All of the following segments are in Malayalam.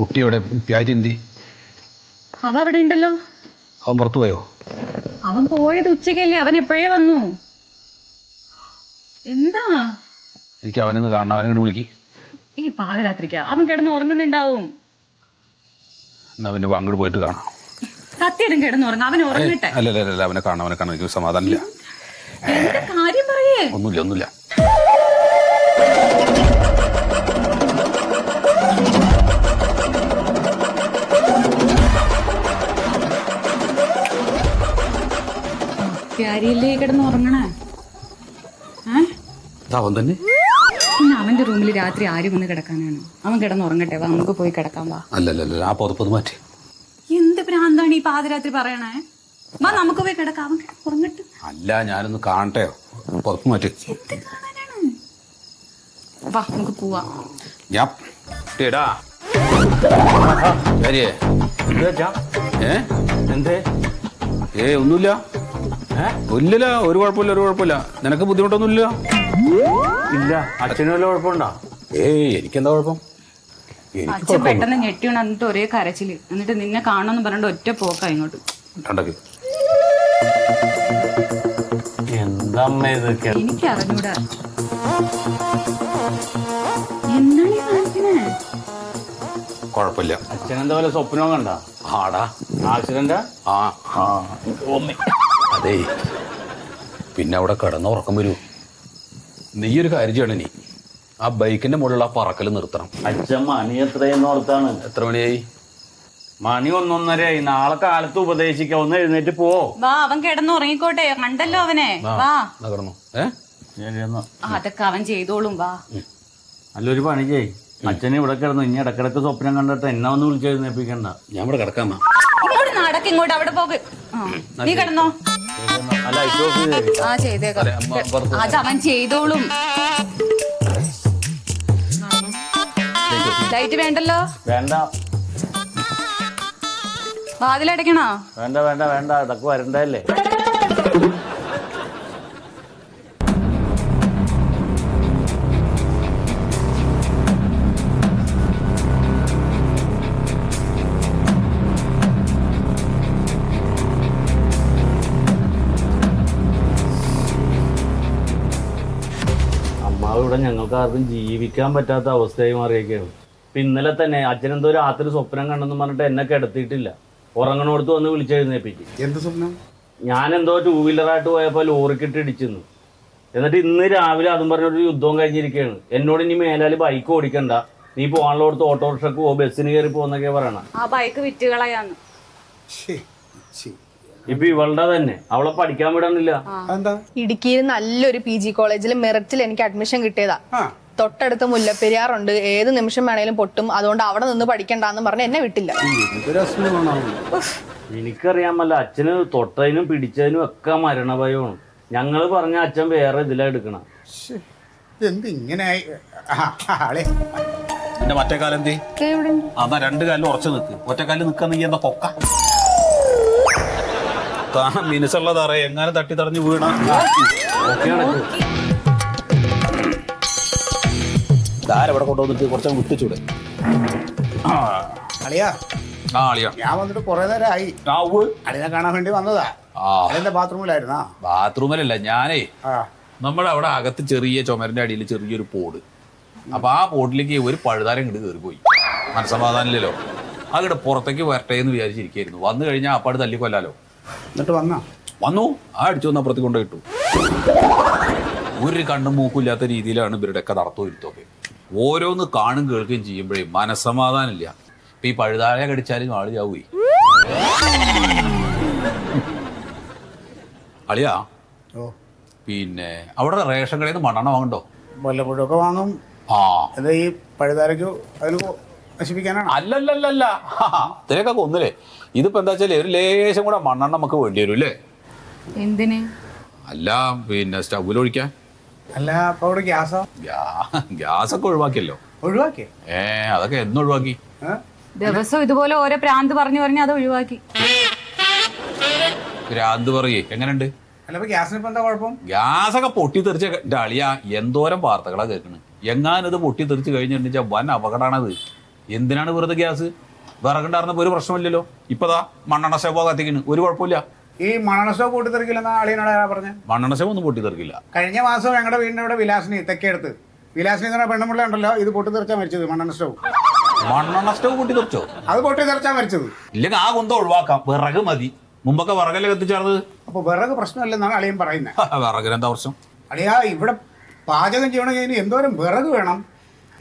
കുട്ടിയുടെ അവൻ അവ അവിടെ ഉണ്ടല്ലോ. അവൻ പുറത്തു പോയോ? അവൻ പോയത് ഉച്ചയ്ക്കല്ലേ അവൻ എപ്പോഴേ വന്നു? എന്താ? എനിക്ക് അവനെ കാണണം. അവനെ വിളിക്ക്. ഈ പാതിരാത്രിക്കാ. അവൻ കിടന്ന് ഉറങ്ങുന്നുണ്ടാവും. എന്നാ അവന് അങ്ങോട്ട് പോയിട്ട് കാണാം. സത്യം കിടന്ന് ഉറങ്ങും. അവൻ ഉറങ്ങട്ടെ. അല്ല അല്ല അവനെ കാണാം അവനെ കാണാൻ എനിക്ക് സമാധാനമില്ല. കാര്യം പറയേ? ഒന്നുമില്ല ഒന്നുമില്ല. കിടന്ന് ഉറങ്ങണേ? അവൻ തന്നെ. പിന്നെ അവന്റെ റൂമിൽ രാത്രി ആരും വന്ന് കിടക്കാനാണ്. അവൻ കിടന്ന് ഉറങ്ങട്ടെ. വാ നമുക്ക് പോയി കിടക്കാം വാ. അല്ല അല്ല അല്ല ആ പുതപ്പത് മാറ്റി. എന്ത് ഭ്രാന്താണ് ഈ പാതിരാത്രി പറയണേ? വാ നമുക്ക് പോയി കിടക്കാം. അവൻ ഉറങ്ങട്ടെ. അല്ല ഞാനൊന്ന് കാണട്ടെ പുതപ്പ് മാറ്റി. വാ നമുക്ക് പോവാ. ഞാൻ ടേടാ. ഏ? എന്തേ? ഏ ഒന്നുമില്ല. ഇല്ലില്ല ഒരു കുഴപ്പമില്ല ഒരു കുഴപ്പമില്ല. നിനക്ക് ബുദ്ധിമുട്ടൊന്നുമില്ല? ഇല്ല അച്ഛനും വല്ല കുഴപ്പമുണ്ടോ? ഏയ് എനിക്കെന്താ കുഴപ്പം? എനിക്ക് അച്ഛൻ പെട്ടെന്ന് ഞെട്ടി എന്നിട്ട് ഒരേ കരച്ചിൽ. എന്നിട്ട് നിന്നെ കാണണമെന്ന് പറഞ്ഞിട്ട് ഒറ്റ പോക്ക ഇങ്ങോട്ട്. കണ്ടക്ക്. എന്താ അമ്മ ഇതൊക്കെ എനിക്ക് അറിഞ്ഞൂടാ എന്താണ് ഈ കാണിക്കണേ? കുഴപ്പമില്ല. അച്ഛനെന്താ വല്ല സ്വപ്നവും കണ്ട? ആടാ. ആക്സിഡന്റാ? ആ. ആ. അതേ. പിന്നെ അവിടെ കിടന്ന ഉറക്കം വരൂ. നീ ഒരു കാര്യം ചെയ്യണം നീ ആ ബൈക്കിന്റെ മുകളിൽ ആ പറക്കൽ നിർത്തണം. അച്ഛൻ മണി എത്രയെന്നോർത്താണ് എത്ര മണിയായി? മണി ഒന്നൊന്നരയായി. നാളെ കാലത്ത് ഉപദേശിക്കാം. ഒന്ന് എഴുന്നേറ്റ് പോ. വാ അവൻ കിടന്നു ഉറങ്ങിക്കോട്ടെ. കണ്ടല്ലോ അവനെ. വാ കിടന്നു? അതൊക്കെ അവൻ ചെയ്തോളും. വാ. നല്ലൊരു പണി ചെയ് അച്ഛൻ ഇവിടെ കിടന്നു. ഇനി ഇടക്കിടക്ക് സ്വപ്നം കണ്ടിട്ട് എന്നെ ഒന്ന് വിളിച്ചെഴുന്നേപ്പിക്കണ്ട ഞാൻ ഇവിടെ കിടക്കാമ ഇങ്ങോട്ട് നടക്ക് ഇങ്ങോട്ട് അവിടെ പോക നീ കിടന്നോ. അല്ല ഓഫ് ആ ചെയ്തേക്കാം. അമ്മ പുറത്ത് അത് അവൻ ചെയ്തോളും. ലൈറ്റ് വേണ്ടല്ലോ? വേണ്ട. വാതിലടയ്ക്കണോ? വേണ്ട വേണ്ട വേണ്ട. ഇടയ്ക്ക് വരണ്ടല്ലേ ആർക്കും ജീവിക്കാൻ പറ്റാത്ത അവസ്ഥയായി മാറിയൊക്കെയാണ് ഇപ്പം ഇന്നലെ തന്നെ അച്ഛനെന്തോ രാത്രി സ്വപ്നം കണ്ടെന്ന് പറഞ്ഞിട്ട് എന്നെ കിടത്തിയിട്ടില്ല. ഉറങ്ങണോടത്ത് വന്ന് വിളിച്ചെഴുന്നേപ്പിച്ച്. എന്ത് സ്വപ്നം? ഞാൻ എന്തോ ടൂ വീലറായിട്ട് പോയപ്പോൾ ലോറിക്കിട്ട് ഇടിച്ചിരുന്നു. എന്നിട്ട് ഇന്ന് രാവിലെ അതും പറഞ്ഞൊരു യുദ്ധവും കഴിഞ്ഞിരിക്കുകയാണ്. എന്നോട് ഇനി മേലാൽ ബൈക്ക് ഓടിക്കണ്ട. നീ പോകാനുള്ളടത്ത് ഓട്ടോറിക്ഷക്ക് പോ ബസ്സിന് കയറി പോകുന്നൊക്കെ പറയണം. ആ ബൈക്ക് വിറ്റുകളയാന്ന്. ശരി ശ്ശേ. ഇപ്പൊ ഇവളുടെ തന്നെ. അവളെ പഠിക്കാൻ വിടണില്ല. അതെന്താ? ഇടുക്കിയിൽ നല്ലൊരു പി ജി കോളേജിൽ മെറിറ്റിൽ എനിക്ക് അഡ്മിഷൻ കിട്ടിയതാ. തൊട്ടടുത്ത് മുല്ലപ്പെരിയാറുണ്ട് ഏത് നിമിഷം വേണേലും പൊട്ടും. അതുകൊണ്ട് അവിടെ നിന്ന് പഠിക്കണ്ടെന്ന് പറഞ്ഞ് എന്നെ വിട്ടില്ല. എനിക്കറിയാമല്ല അച്ഛന് തൊട്ടതിനും പിടിച്ചതിനും ഒക്കെ മരണഭയമാണ്. ഞങ്ങൾ പറഞ്ഞ അച്ഛൻ വേറെ ഇതിലാ എടുക്കണം. ശ്ശേ, ഇങ്ങനെ ആയി? ആളെ. എന്റെ മറ്റേ കാലം എന്തേ അതാ രണ്ട് കാലിൽ ഉറച്ചു നിൽക്ക് ഒറ്റക്കാലിൽ നിൽക്കാൻ നീ എന്താ പൊക്ക? കാണാൻ മിനുസുള്ളതാറേ എങ്ങനെ തട്ടി തടഞ്ഞു വീണ. ഇവിടെ കൊണ്ടുവന്നിട്ട് കുറച്ച് വിട്ടിച്ചൂടെ. അളിയാ ആ അളിയാ. ഞാൻ വന്നിട്ട് കുറെ നേരമായി. ആ. അളിനെ കാണാൻ വേണ്ടി വന്നതാ. ആ. ബാത്റൂമിലായിരുന്നാ? ബാത്റൂമിലല്ല ഞാനേ ആ. നമ്മുടെ അവിടെ അകത്ത് ചെറിയ ചുമരിന്റെ അടിയിൽ ചെറിയൊരു പോട്. അപ്പൊ ആ പോട്ടിലേക്ക് ഒരു പഴുതാരം ഇങ്ങോട്ട് കയറിപ്പോയി മനസ്സമാധാനമില്ലല്ലോ അങ്ങോട്ട് പുറത്തേക്ക് വരട്ടെ എന്ന് വിചാരിച്ചിരിക്കായിരുന്നു. വന്നു കഴിഞ്ഞാൽ അപ്പാട് തല്ലിക്കൊല്ലാലോ? എന്നിട്ട് വന്നാ. വന്നു. ആ അടിച്ചു വന്ന അപ്പുറത്ത് കൊണ്ട് കിട്ടു ഒരു കണ്ണും മൂക്കും ഇല്ലാത്ത രീതിയിലാണ് ഇവരുടെയൊക്കെ നടത്തവും ഇരുത്തൊക്കെ ഓരോന്ന് കാണും കേൾക്കുകയും ചെയ്യുമ്പോഴേ മനസ്സമാധാനമില്ല. ഇപ്പൊ ഈ പഴുതാഴ കടിച്ചാലും ആൾ ചാവൂയി അളിയാ ഓ. പിന്നെ അവിടെ റേഷൻ കടയിൽ നിന്ന് മണ്ണെണ്ണ വാങ്ങണ്ടോ? വല്ലപ്പോഴൊക്കെ വാങ്ങും. ആ. എന്താ ഈ പഴുതാരയ്ക്കോ അതിന് നശിപ്പിക്കാനാണ്. നശിപ്പിക്കാനാണോ അല്ലല്ലല്ലല്ല ഇതിനൊക്കെ കൊന്നില്ലേ? ഇതിപ്പോ എന്താ വെച്ചാൽ ഒരു ലേശം കൂടെ മണ്ണെണ്ണ നമുക്ക് വേണ്ടി വരും അല്ലേ എന്തിന്? അല്ല പിന്നെ സ്റ്റൗവിൽ ഒഴിക്കാൻ. അല്ല അപ്പൊ അവിടെ ഗ്യാസോ? ഗ്യാസ് ഗ്യാസൊക്കെ ഒഴിവാക്കിയല്ലോ. ഒഴിവാക്കിയ ഏ അതൊക്കെ എന്ന് ഒഴിവാക്കി. ദിവസം ഇതുപോലെ ഓരോ പ്രാന്ത് പറഞ്ഞു പറഞ്ഞ് അത് ഒഴിവാക്കി. പ്രാന്ത് പറയേ എങ്ങനെയുണ്ട്? എന്താ കുഴപ്പം? ഗ്യാസൊക്കെ പൊട്ടിത്തെറിച്ച ഡാളിയ എന്തോരം വാർത്തകളാ കേൾക്കണ്. എങ്ങാനത് പൊട്ടിത്തെറിച്ച് കഴിഞ്ഞിട്ടുണ്ടെച്ചാൽ വൻ അപകടമാണത്. എന്തിനാണ് വെറുതെ ഗ്യാസ്? വിറകുണ്ടായിരുന്നപ്പോ ഒരു പ്രശ്നമില്ലല്ലോ. ഇപ്പതാ മണ്ണെണ്ണ ശവ കത്തിക്കുന്നു ഒരു കുഴപ്പമില്ല. ഈ മണണസോ കൂട്ടിത്തെറിക്കില്ലെന്ന ആളിനോട് ആരാ പറഞ്ഞ? മണ്ണെണ്ണ ശവ ഒന്നും പൊട്ടിത്തെറിക്കില്ല കഴിഞ്ഞ മാസം ഞങ്ങളുടെ വീടിന്റെ അവിടെ വിലാസിനി തെക്കേടുത്ത് വിലാസിനി എന്ന് പറഞ്ഞ ഉണ്ടല്ലോ ഇത് പൊട്ടിത്തെറിച്ചാ മരിച്ചത് മണ്ണെണ്ണ സ്റ്റവ്. മണ്ണെണ്ണ സ്റ്റവ് പൊട്ടിത്തെറിച്ചോ അത് പൊട്ടിത്തെറിച്ചാ മരിച്ചത്. ഇല്ലെങ്കിൽ ആ കുന്തം ഒഴിവാക്കാം. വിറക് മതി. മുമ്പൊക്കെ വിറകല്ലേ കത്തിച്ചാർന്നത്? അപ്പൊ വിറക് പ്രശ്നമല്ലെന്നാണ് അളിയൻ പറയുന്നത് വിറകിനെന്താ പ്രശ്നം? അളിയാ ഇവിടെ പാചകം ചെയ്യണമെങ്കിൽ എന്തോരം വിറക് വേണം?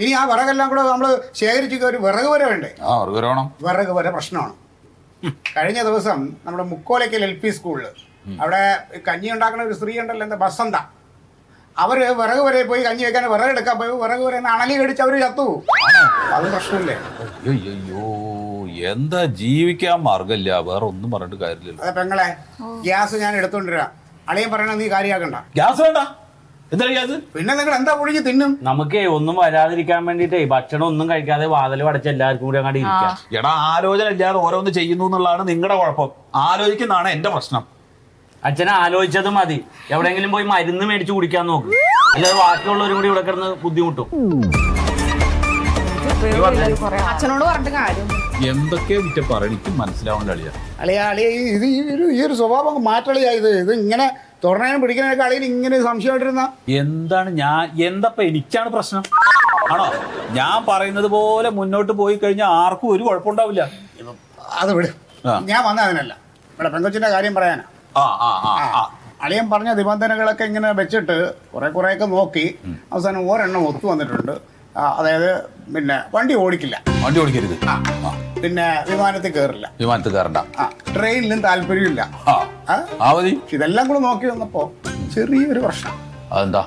ഇനി ആ വിറകെല്ലാം കൂടെ നമ്മൾ ശേഖരിച്ച് ഒരു വിറക് വരെ വേണ്ടേ? ആ വിറക് വേണം? വിറക് വരെ പ്രശ്നമാണ്. കഴിഞ്ഞ ദിവസം നമ്മുടെ മുക്കോലയ്ക്കൽ എൽ പി സ്കൂളിൽ അവിടെ കഞ്ഞി ഉണ്ടാക്കുന്ന ഒരു സ്ത്രീ ഉണ്ടല്ലോ എന്താ ബസന്ത. അവർ വിറക് വരെ പോയി കഞ്ഞി വെക്കാൻ വിറക് എടുക്കാൻ പോയി. വിറക് വരെ അണലി കടിച്ച് അവർ ചത്തു. അത് പ്രശ്നമില്ലേ? അയ്യോ എന്താ ജീവിക്കാൻ മാർഗമില്ല. വേറെ ഒന്നും പറഞ്ഞിട്ട് കാര്യമില്ല അതെ പെങ്ങളെ ഗ്യാസ് ഞാൻ എടുത്തോണ്ടിരാം. അളിയൻ പറയണ നീ കാര്യമാക്കണ്ട ഗ്യാസ് വേണ്ട. എന്താ പിന്നെ നിങ്ങൾ എന്താ പൊഴിഞ്ഞ് തിന്നും? നമുക്കേ ഒന്നും വരാതിരിക്കാൻ വേണ്ടിട്ടേ ഭക്ഷണം ഒന്നും കഴിക്കാതെ വാതിൽ അടച്ച് എല്ലാവർക്കും കൂടി അങ്ങോട്ട് ഇരിക്കാം. എടാ ആലോചന ഇല്ലാതെ ഓരോന്ന് ചെയ്യുന്നു എന്നുള്ളതാണ് നിങ്ങളുടെ കുഴപ്പം. ആലോചിക്കുന്നതാണ് എന്റെ പ്രശ്നം. അച്ഛനെ ആലോചിച്ചത് മതി. എവിടെയെങ്കിലും പോയി മരുന്ന് മേടിച്ച് കുടിക്കാൻ നോക്ക്. അല്ലാതെ ബാക്കിയുള്ളവരും കൂടി ഇവിടെ കിടന്ന് ബുദ്ധിമുട്ടും. അച്ഛനോട് പറഞ്ഞിട്ട് കാര്യം. എന്തൊക്കെ വിറ്റ പറയണ? എനിക്ക് മനസ്സിലാവുന്ന അളിയ. അളിയ അളിയ ഈ- ഇത് ഈ ഒരു ഈ ഒരു സ്വഭാവം മാറ്റളിയാ ഇത്. ഇത് ഇങ്ങനെ തുറന്നതിനും പിടിക്കാനൊക്കെ കളിയിൽ ഇങ്ങനെ സംശയമായിട്ടിരുന്ന. എന്താണ് ഞാൻ എന്തപ്പ എനിക്കാണ് പ്രശ്നം? ആണോ? ഞാൻ പറയുന്നത് പോലെ മുന്നോട്ട് പോയി കഴിഞ്ഞാൽ ആർക്കും ഒരു കുഴപ്പമുണ്ടാവില്ല. അത് വിട്. ഞാൻ വന്ന അതിനല്ല. ഇവിടെ പെങ്കൊച്ചിന്റെ കാര്യം പറയാനാ. അളിയൻ പറഞ്ഞ നിബന്ധനകളൊക്കെ ഇങ്ങനെ വെച്ചിട്ട് കുറെ കുറെ ഒക്കെ നോക്കി അവസാനം ഓരെണ്ണം ഒത്തു വന്നിട്ടുണ്ട്. അതായത് പിന്നെ വണ്ടി ഓടിക്കില്ല. വണ്ടി ഓടിക്കരുത്. ആ. പിന്നെ വിമാനത്തിൽ കയറില്ല വിമാനത്തിൽ കയറണ്ട ആ ട്രെയിനിലും താല്പര്യമില്ല. ആവതി? ഇതെല്ലാം കൂടെ നോക്കി വന്നപ്പോ ചെറിയൊരു പ്രശ്നം. അതെന്താ?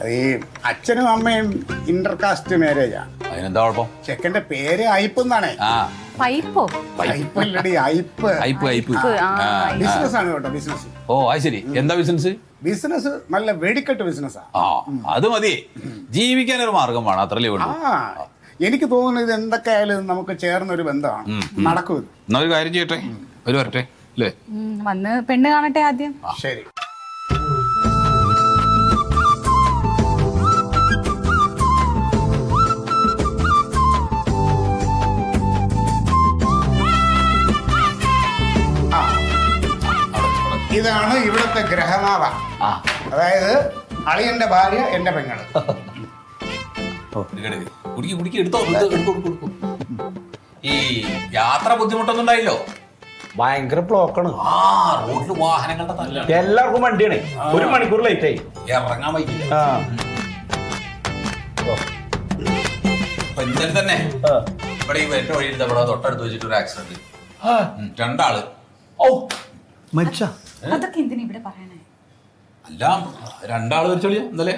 അത് ഈ അച്ഛനും അമ്മയും ഇന്റർകാസ്റ്റ് അതിനെന്താ കുഴപ്പം? ചെക്കന്റെ പേര് അയ്പ് എന്നാണേ ആ. പൈപ്പോ? അയ്പ്. ബിസിനസ് ആണ് കേട്ടോ ബിസിനസ്. ഓ അത് ശരി എന്താ ബിസിനസ്? ബിസിനസ് നല്ല വെടിക്കെട്ട് ബിസിനസ്സാ. ആ അത് മതി. ജീവിക്കാൻ ഒരു മാർഗം വേണം അത്രല്ലേ ഉള്ളൂ. ആ. എനിക്ക് തോന്നുന്നു ഇത് എന്തൊക്കെ ആയാലും നമുക്ക് ചേർന്ന ഒരു ബന്ധമാണ് നടക്കും ഇത് എന്നാ ഒരു കാര്യം ചെയ്യട്ടെ? ഒരു വരട്ടെ? അല്ലേ വന്ന് പെണ്ണ് കാണട്ടെ ആദ്യം. ശരി. ഇതാണ് ഇവിടുത്തെ ഗ്രഹനാഥ. ആ. അതായത് അളിയന്റെ ഭാര്യ എന്റെ പെങ്ങൾ. ഓ എടുക്ക്. കുടിക്ക് കുടിക്ക് എടുത്തോ എടുക്കൂ, എടുക്കൂ. ഈ യാത്ര ബുദ്ധിമുട്ടൊന്നും ഉണ്ടായില്ലോ? ഭയങ്കര ബ്ലോക്കാണ് ആ റോഡിൽ വാഹനങ്ങളുടെ തല്ലാണ്. എല്ലാവർക്കും വണ്ടിയാണ്. ഒരു മണിക്കൂർ ലേറ്റ് ആയി. ഇറങ്ങാൻ വൈകില്ല ആ. അപ്പൊ ഇന്നലെ തന്നെ ആ. ഇവിടെ ഈ എന്റെ വഴിയിൽ ദാ ഇവിടെ തൊട്ടടുത്ത് വെച്ചിട്ട് ഒരു ആക്സിഡന്റ് ആ. രണ്ടാൾ. ഓ മരിച്ച? അതൊക്കെ എന്തിനാ ഇവിടെ പറയണേ? അല്ല രണ്ടാൾ മരിച്ചോളിയാ ഇന്നലെ.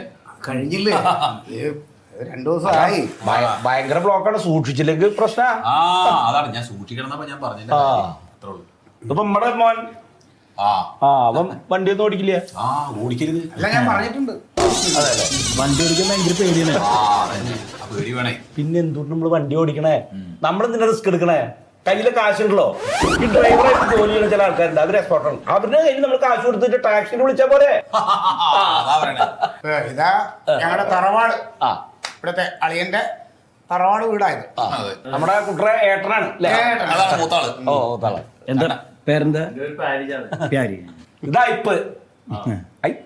കഴിഞ്ഞില്ലേ? ഏ, രണ്ടു ദിവസമായി ഭയങ്കര ബ്ലോക്കാണ്. സൂക്ഷിച്ചില്ലെങ്കിൽ പ്രശ്ന. ആ അതാണ്. ഞാൻ സൂക്ഷിക്കണം ഞാൻ പറഞ്ഞില്ല അത്രേ ഉള്ളൂ. ഇതിപ്പോ നമ്മടെ മോൻ ആ. അവൻ വണ്ടിയൊന്നും ഓടിക്കില്ല? ആ ഓടിക്കരുത്. അല്ല ഞാൻ പറഞ്ഞിട്ടുണ്ട്. വണ്ടി ഓടിക്കാൻ ഭയങ്കര പേടിയാണ്. ആ പേടി വേണേ. പിന്നെ എന്തുകൊണ്ട് നമ്മൾ വണ്ടി ഓടിക്കണേ? നമ്മൾ എന്തിനാ റിസ്ക് എടുക്കണേ? കയ്യിൽ കാശുണ്ടല്ലോ. ഈ ഡ്രൈവറായിട്ട് ജോലി ചെയ്യുന്ന ചില ആൾക്കാരുണ്ട്. അവർ എക്സ്പോർട്ടാണ് അവരുടെ കയ്യിൽ നമ്മൾ കാശ് കൊടുത്തിട്ട് ടാക്സിന് വിളിച്ചാ പോരെ? അതാ പറയണേ. ഇതാ ഞങ്ങളുടെ തറവാട്. ആ. ഇവിടുത്തെ അളിയന്റെ തറവാട് വീടായത്. നമ്മുടെ കുട്ടറെ ഏട്ടനാണ് അതാണ് മൂത്താൾ. ഓ എന്താ പേരെന്താ? പ്യാരി. ഇതാ ഇപ്പ്.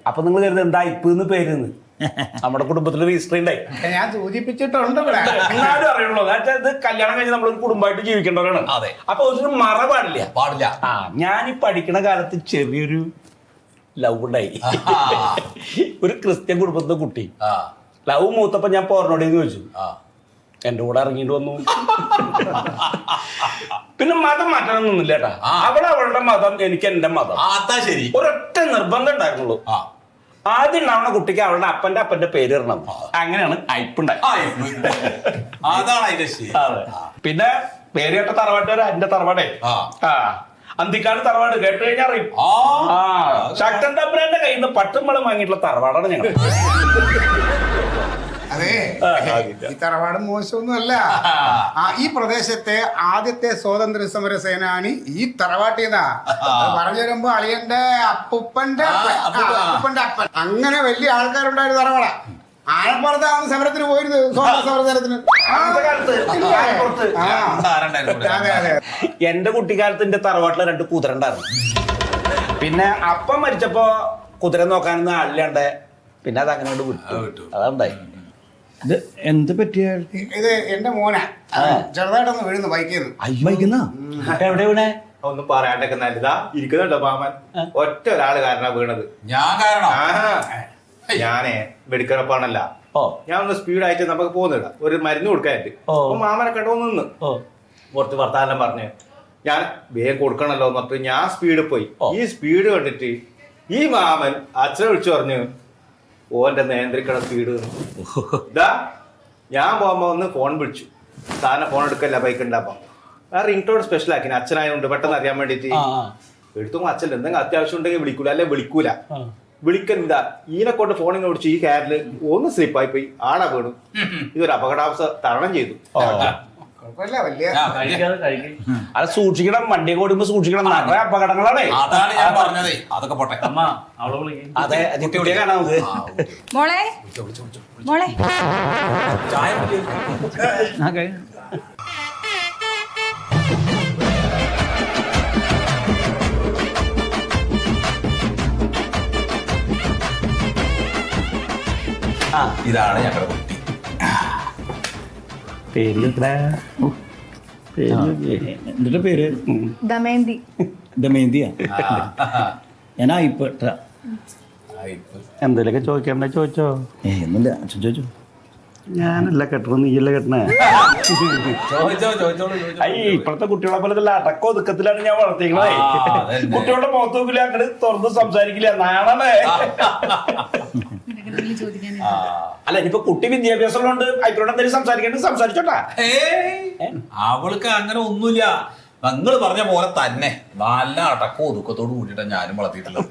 അപ്പൊ നിങ്ങൾ കരുത് എന്താ ഇപ്പ് എന്ന് പേരുന്ന് നമ്മുടെ കുടുംബത്തിൽ രജിസ്റ്റർ ഉണ്ടായി ഞാൻ സൂചിപ്പിച്ചിട്ടുണ്ട് എല്ലാവരും അറിയുള്ളൂ ഇത് കല്യാണം കഴിഞ്ഞ് നമ്മളൊരു കുടുംബമായിട്ട് ജീവിക്കേണ്ടവരാണ്. അതെ. അപ്പൊ ഒരു മറ പാടില്ല. പാടില്ല. ആ ഞാൻ ഈ പഠിക്കുന്ന കാലത്ത് ചെറിയൊരു ലവ് ഉണ്ടായി ഒരു ക്രിസ്ത്യൻ കുടുംബത്തിലെ കുട്ടി. ആ. ലവ് മൂത്തപ്പോ ഞാൻ പോർണോടേന്ന് ചോദിച്ചു. ആ. എന്റെ കൂടെ ഇറങ്ങിട്ട് വന്നു. പിന്നെ മതം മാറ്റണമെന്നൊന്നുമില്ല കേട്ടാ. അവിടെ അവളെ അവളുടെ മതം എനിക്ക് എന്റെ മതം. ശരി. ഒരൊറ്റ നിർബന്ധം ഉണ്ടായിരുന്നുള്ളൂ. ആദ്യം ഉണ്ടാവുന്ന കുട്ടിക്ക് അവളുടെ അപ്പന്റെ അപ്പന്റെ പേര് ഇടണം. അങ്ങനെയാണ് അയപ്പുണ്ടായി പിന്നെ പേര് കേട്ട തറവാട്ടുകാരാ എന്റെ തറവാടേ. അന്തിക്കാട് തറവാട് കേട്ട് കഴിഞ്ഞാൽ അറിയും. ശക്തൻ തമ്പുരാന്റെ കയ്യിൽ നിന്ന് പട്ടുമ്പളം വാങ്ങിയിട്ടുള്ള തറവാടാണ് ഞങ്ങൾ. അതെ. ഈ തറവാട് മോശമൊന്നുമല്ല. ആ ഈ പ്രദേശത്തെ ആദ്യത്തെ സ്വാതന്ത്ര്യ സമര സേനാനി ഈ തറവാട്ടിന്നാ. പറഞ്ഞു വരുമ്പോ അളിയന്റെ അപ്പുപ്പന്റെ അപ്പുപ്പന്റെ അപ്പൻ. അങ്ങനെ വലിയ ആൾക്കാരുണ്ടായിരുന്നു തറവാട. ആലപ്പുറത്താണ് സമരത്തിന് പോയിരുന്നത് സ്വാതന്ത്ര്യ സമരത്തിന്? അതെ അതെ എന്റെ കുട്ടിക്കാലത്ത് എന്റെ തറവാട്ടിൽ രണ്ട് കുതിര ഉണ്ടായിരുന്നു പിന്നെ അപ്പം മരിച്ചപ്പോ കുതിര നോക്കാനൊന്നും ആളില്ലാണ്ട് പിന്നെ അത് അങ്ങനെ വിട്ടു. അതുണ്ടായി ഇത് എന്ത് പറ്റിയ? ഇത് എന്റെ മോനാ. ചെറുതായിട്ടൊന്ന് വീഴുന്നു ബൈക്കിൽ നിന്ന് എവിടെ വീണേ? ഒന്നും പറയാണ്ടൊക്കെ നല്ലതാ. ഇരിക്കുന്നുണ്ടോ മാമൻ? ഒറ്റ ഒരാൾ കാരണം വീണത്. ഞാൻ കാരണം. ഞാനേ വെടിക്കിടപ്പാണല്ല. ഓ. ഞാൻ ഒന്ന് സ്പീഡായിട്ട് നമുക്ക് പോകുന്നില്ല ഒരു മരുന്ന് കൊടുക്കാനായിട്ട്. അപ്പൊ മാമനെ കണ്ടു നിന്ന്. ഓ. കുറച്ച് വർത്താനം പറഞ്ഞു. ഞാൻ വേഗം കൊടുക്കണല്ലോ എന്ന് പറഞ്ഞിട്ട് ഞാൻ സ്പീഡ് പോയി. ഈ സ്പീഡ് കണ്ടിട്ട് ഈ മാമൻ അച്ഛനെ വിളിച്ചു പറഞ്ഞു ഓന്റെ നിയന്ത്രിക്കണ സ്പീഡ് ഇതാ ഞാൻ പോകുമ്പോ ഒന്ന് ഫോൺ വിളിച്ചു. താനെ ഫോൺ എടുക്കല്ല ബൈക്ക് ഉണ്ടാപ്പം ആ റിംഗ് ടോൺ സ്പെഷ്യൽ ആക്കി അച്ഛനായതുകൊണ്ട് പെട്ടെന്ന് അറിയാൻ വേണ്ടിട്ട്. എടുത്തുമ്പോ അച്ഛൻ എന്തെങ്കിലും അത്യാവശ്യം ഉണ്ടെങ്കിൽ വിളിക്കൂല അല്ലെ വിളിക്കൂല. വിളിക്കണ്ട ഈനെ കൊണ്ട് ഫോണിനെ വിളിച്ചു ഈ കാരിൽ ഒന്ന് സ്ലിപ്പായി പോയി. ആടാ വീണു. ഇതൊരു അപകടാവസ്ഥ തരണം ചെയ്തു. ഓ. വലിയ ആ, കഴിക്കാതെ കഴിക്കും. അത് സൂക്ഷിക്കണം വണ്ടി ഓടുമ്പോ സൂക്ഷിക്കണം നിറയെ അപകടങ്ങളാണേ. അതാണ് ഞാൻ പറഞ്ഞതേ. അതൊക്കെ പോട്ടെ. അമ്മ അവളെ വിളിക്കും അതെ കുട്ടിയെ കാണാം നമുക്ക്. മോളെ. മോളെ? ചായ ആ ഇതാണ് ഞങ്ങളുടെ പേര്. ഓ. പേര്. എന്നിട്ട് പേര്? ദമയന്തി. ദമയന്തിയാ? ഞാൻ ഇപ്പൊ ആ, ഇപ്പൊ എന്തേലൊക്കെ ചോദിക്കണ്ട ചോദിച്ചോ? ഏ ഒന്നുമില്ല. അച്ഛൻ ചോദിച്ചു ഞാനല്ല കെട്ടണം നീയല്ല കെട്ടണേ. അയ്യ ഇപ്പോഴത്തെ കുട്ടികളെ പോലെ അടക്ക ഒതുക്കത്തിലാണ് ഞാൻ വളർത്തിക്കണേ കുട്ടികളുടെ മുഖത്ത് നോക്കില്ല അങ്ങോട്ട് തുറന്ന് സംസാരിക്കില്ല. നാണമേ. അല്ല ഇനിയിപ്പോ കുട്ടി വിദ്യാഭ്യാസം ഉണ്ട് അതിനോട് എന്തെങ്കിലും സംസാരിക്കേണ്ടത് സംസാരിച്ചോട്ടാ. ഏയ്, അവൾക്ക് അങ്ങനെ ഒന്നുമില്ല. നിങ്ങൾ പറഞ്ഞ പോലെ തന്നെ നല്ല അടക്കം ഒതുക്കത്തോട് കൂടിയിട്ട് ഞാനും വളർത്തിയിട്ടുള്ളത്.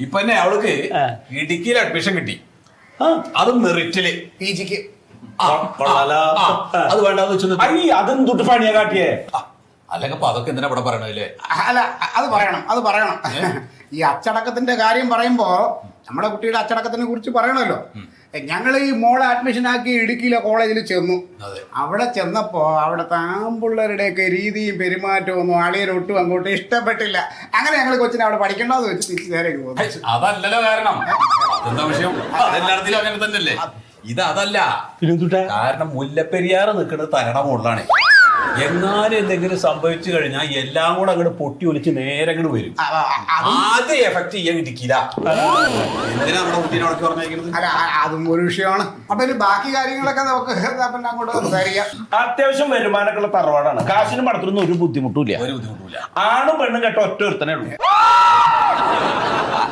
ഇപ്പൊ തന്നെ അവൾക്ക്. ഇടുക്കിയിൽ അഡ്മിഷൻ കിട്ടി. ആ, അത് മെറിറ്റിൽ പി ജിക്ക്. അത് വേണ്ടെന്ന് വെച്ചു അതെന്തുട്ട് പണിയാ കാട്ടിയേ. അല്ലെങ്കിൽ അപ്പൊ അതൊക്കെ എന്തിനാ ഇവിടെ പറയണല്ലേ അല്ല? അത് പറയണം അത് പറയണം. ഈ അച്ചടക്കത്തിന്റെ കാര്യം പറയുമ്പോൾ നമ്മുടെ കുട്ടിയുടെ അച്ചടക്കത്തിനെ കുറിച്ച് പറയണല്ലോ ഞങ്ങൾ ഈ മോളെ അഡ്മിഷൻ ആക്കി ഇടുക്കിയിലെ കോളേജിൽ ചെന്നു. അവിടെ ചെന്നപ്പോ അവിടുത്തെ ആമ്പിള്ളേരുടെയൊക്കെ രീതിയും പെരുമാറ്റവും ഒന്നും അളിയനൊട്ടും അങ്ങോട്ട് ഇഷ്ടപ്പെട്ടില്ല. അങ്ങനെ ഞങ്ങൾ കൊച്ചിനെ അവിടെ പഠിക്കണ്ടെന്ന് വെച്ച് തിരിച്ചു നേരെ ഇങ്ങ് പോന്നു അതല്ലല്ലോ കാരണം. എന്താ വിഷയം? അങ്ങനെ തന്നെയല്ലേ? ഇത് അതല്ല. കാരണം മുല്ലപ്പെരിയാറ് നിൽക്കുന്നത് തരണ മുകളിലാണ് എങ്ങാനും എന്തെങ്കിലും സംഭവിച്ചു കഴിഞ്ഞാൽ എല്ലാം കൂടെ അങ്ങോട്ട് പൊട്ടി ഒലിച്ച് നേരെ അങ്ങോട്ട് വരും. ആ, ആ, അത് ആദ്യം എഫക്ട് ചെയ്യാൻ ഇരിക്കില്ല. എന്തിനാ നമ്മുടെ കുട്ടീനെ ഉടക്കി പറഞ്ഞേക്കുന്നത്? അല്ല ആ, അതും ഒരു വിഷയമാണ്. അപ്പൊ ഇനി ബാക്കി കാര്യങ്ങളൊക്കെ നമുക്ക് പിന്നെ അങ്ങോട്ട് സംസാരിക്കാം. അത്യാവശ്യം വരുമാനമൊക്കെ ഉള്ള തറവാടാണ്. കാശിനും പണത്തിനൊന്നും ഒരു ബുദ്ധിമുട്ടില്ല ഒരു ബുദ്ധിമുട്ടില്ല ആണും പെണ്ണും കേട്ട ഒറ്റ ഒരുത്തനേ ഉള്ളൂ.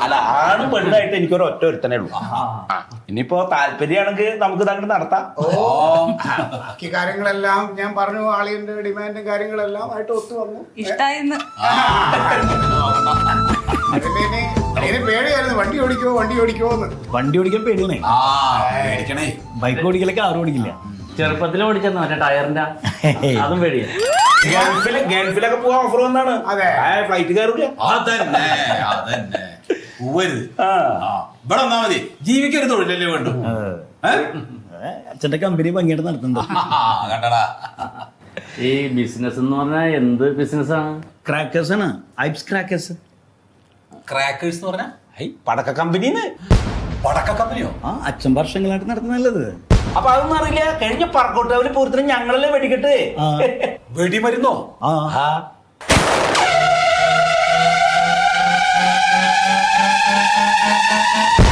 അല്ല ആണ് പെണ്ണായിട്ട് എനിക്ക് ഒരു ഒറ്റ ഒരുത്തനേ ഉള്ളൂ. ആ, ഇനിയിപ്പോ താല്പര്യമാണെങ്കിൽ നമുക്ക് ഇതങ്ങോട്ട് നടത്താം. ഓ. ബാക്കി കാര്യങ്ങളെല്ലാം ഞാൻ പറഞ്ഞു ആളിയന്റെ ഡിമാൻഡും കാര്യങ്ങളെല്ലാം ആയിട്ട് ഒത്തു വന്നു. ഇഷ്ടായിരുന്നു അതിന് പേടിയായിരുന്നു വണ്ടി ഓടിക്കോ വണ്ടി ഓടിക്കുമോ എന്ന്. വണ്ടി ഓടിക്കാൻ പേടിയാണേ. ആ മേടിക്കണേ ബൈക്ക് ഓടിക്കലൊക്കെ കാർ ഓടിക്കില്ല ചെറുപ്പത്തിൽ ഓടിച്ചെന്ന മറ്റേ ടയറിന്റെ അതും പേടിയാ. ഗൾഫിലൊക്കെ പോകാൻ ഓഫർ വന്നാണ്. അതെ. ഫ്ലൈറ്റ് കയറില്ല അതന്നെ അതന്നെ. പോവരുത്. ഇവിടെ വന്നാ മതി. ജീവിക്കൊരു തൊഴിലല്ലേ വേണ്ടു. അച്ഛന്റെ കമ്പനി ഭംഗിയായിട്ട് നടത്തുന്നുണ്ട്. ആ, കണ്ടടാ. ഈ ബിസിനസ് എന്ന് പറഞ്ഞാൽ എന്ത് ബിസിനസ്സാണ് ക്രാക്കേഴ്സ് ആണ്. ഐപ്സ് ക്രാക്കേഴ്സ് ക്രാക്കേഴ്സ് എന്ന് പറഞ്ഞാൽ ഐ, പടക്ക കമ്പനിന്ന്? പടക്ക കമ്പനിയോ? ആ അച്ഛൻ വർഷങ്ങളായിട്ട് നടത്തുന്നല്ലത് അപ്പൊ അതൊന്നും അറിയില്ല. കഴിഞ്ഞ പറക്കോട്ട് അവർ പൂരത്തിന് ഞങ്ങളല്ലേ വെടിക്കെട്ട്. വെടിമരുന്നോ? ആ. ആ Thank you.